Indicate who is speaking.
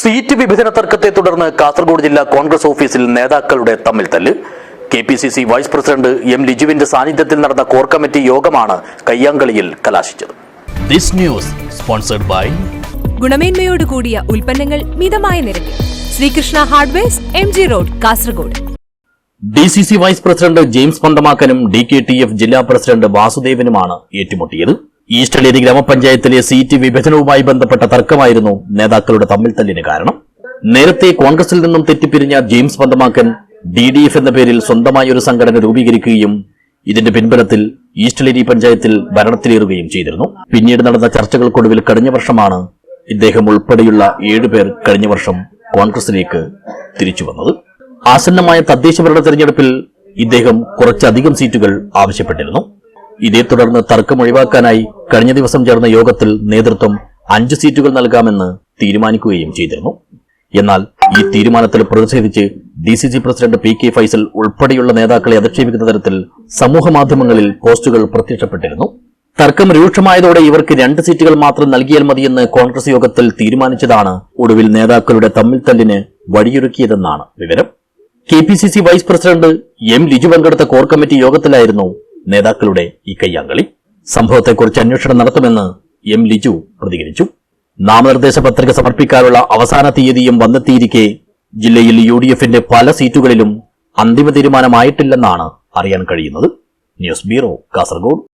Speaker 1: Seat വിഭജന തർക്കത്തെ തുടർന്ന് കാസർഗോഡ് ജില്ലാ കോൺഗ്രസ് ഓഫീസിൽ നേതാക്കളുടെ തമ്മിൽ തല്ല്. K P C C vice president M ലിജുവിന്റെ സാന്നിധ്യത്തിൽ നടന്ന കോർ കമ്മിറ്റി യോഗമാണ് കയ്യാങ്കളിയിൽ കലാശിച്ചത്.
Speaker 2: ദിസ് ന്യൂസ് സ്പോൺസർഡ് ബൈ
Speaker 3: ഗുണമേന്മയോട് കൂടിയ ഉൽപ്പന്നങ്ങൾ മിതമായ നിരക്കിൽ. Sreekrishna hardwares M G road Kasaragod.
Speaker 1: D C C vice president James പണ്ടമാക്കനും D K T F ജില്ലാ പ്രസിഡന്റ് വാസുദേവനുമാണ് ഏറ്റുമുട്ടിയത്. ഈസ്റ്റലേരി ഗ്രാമപഞ്ചായത്തിലെ സീറ്റ് വിഭജനവുമായി ബന്ധപ്പെട്ട തർക്കമായിരുന്നു നേതാക്കളുടെ തമ്മിൽ തല്ലിന് കാരണം. നേരത്തെ കോൺഗ്രസിൽ നിന്നും തെറ്റിപ്പിരിഞ്ഞ James Panthamakkan D D F എന്ന പേരിൽ സ്വന്തമായ ഒരു സംഘടന രൂപീകരിക്കുകയും ഇതിന്റെ പിൻബലത്തിൽ ഈസ്റ്റലേരി പഞ്ചായത്തിൽ ഭരണത്തിലേറുകയും ചെയ്തിരുന്നു. പിന്നീട് നടന്ന ചർച്ചകൾക്കൊടുവിൽ കഴിഞ്ഞ വർഷമാണ് ഇദ്ദേഹം ഉൾപ്പെടെയുള്ള ഏഴുപേർ കഴിഞ്ഞ വർഷം കോൺഗ്രസിലേക്ക് തിരിച്ചു വന്നത്. ആസന്നമായ തദ്ദേശ ഭരണ തെരഞ്ഞെടുപ്പിൽ ഇദ്ദേഹം കുറച്ചധികം സീറ്റുകൾ ആവശ്യപ്പെട്ടിരുന്നു. ഇതേ തുടർന്ന് തർക്കം ഒഴിവാക്കാനായി കഴിഞ്ഞ ദിവസം ചേർന്ന യോഗത്തിൽ നേതൃത്വം അഞ്ച് സീറ്റുകൾ നൽകാമെന്ന് തീരുമാനിക്കുകയും ചെയ്തിരുന്നു. എന്നാൽ ഈ തീരുമാനത്തിൽ പ്രതിഷേധിച്ച് D C C president P K Faisal ഉൾപ്പെടെയുള്ള നേതാക്കളെ അധിക്ഷേപിക്കുന്ന തരത്തിൽ സമൂഹമാധ്യമങ്ങളിൽ പോസ്റ്റുകൾ പ്രത്യക്ഷപ്പെട്ടിരുന്നു. തർക്കം രൂക്ഷമായതോടെ ഇവർക്ക് രണ്ട് സീറ്റുകൾ മാത്രം നൽകിയാൽ മതിയെന്ന് കോൺഗ്രസ് യോഗത്തിൽ തീരുമാനിച്ചതാണ് ഒടുവിൽ നേതാക്കളുടെ തമ്മിൽ തല്ലിന് വഴിയൊരുക്കിയതെന്നാണ് വിവരം. K P C C vice president M Liju പങ്കെടുത്ത കോർ കമ്മിറ്റി യോഗത്തിലായിരുന്നു നേതാക്കളുടെ ഈ കയ്യാങ്കളി. സംഭവത്തെക്കുറിച്ച് അന്വേഷണം നടത്തുമെന്ന് എം ലിജു പ്രതികരിച്ചു. നാമനിർദ്ദേശ പത്രിക സമർപ്പിക്കാനുള്ള അവസാന തീയതിയും വന്നെത്തിയിരിക്കെ ജില്ലയിൽ യു ഡി എഫിന്റെ പല സീറ്റുകളിലും അന്തിമ തീരുമാനമായിട്ടില്ലെന്നാണ് അറിയാൻ കഴിയുന്നത്. News bureau Kasaragod.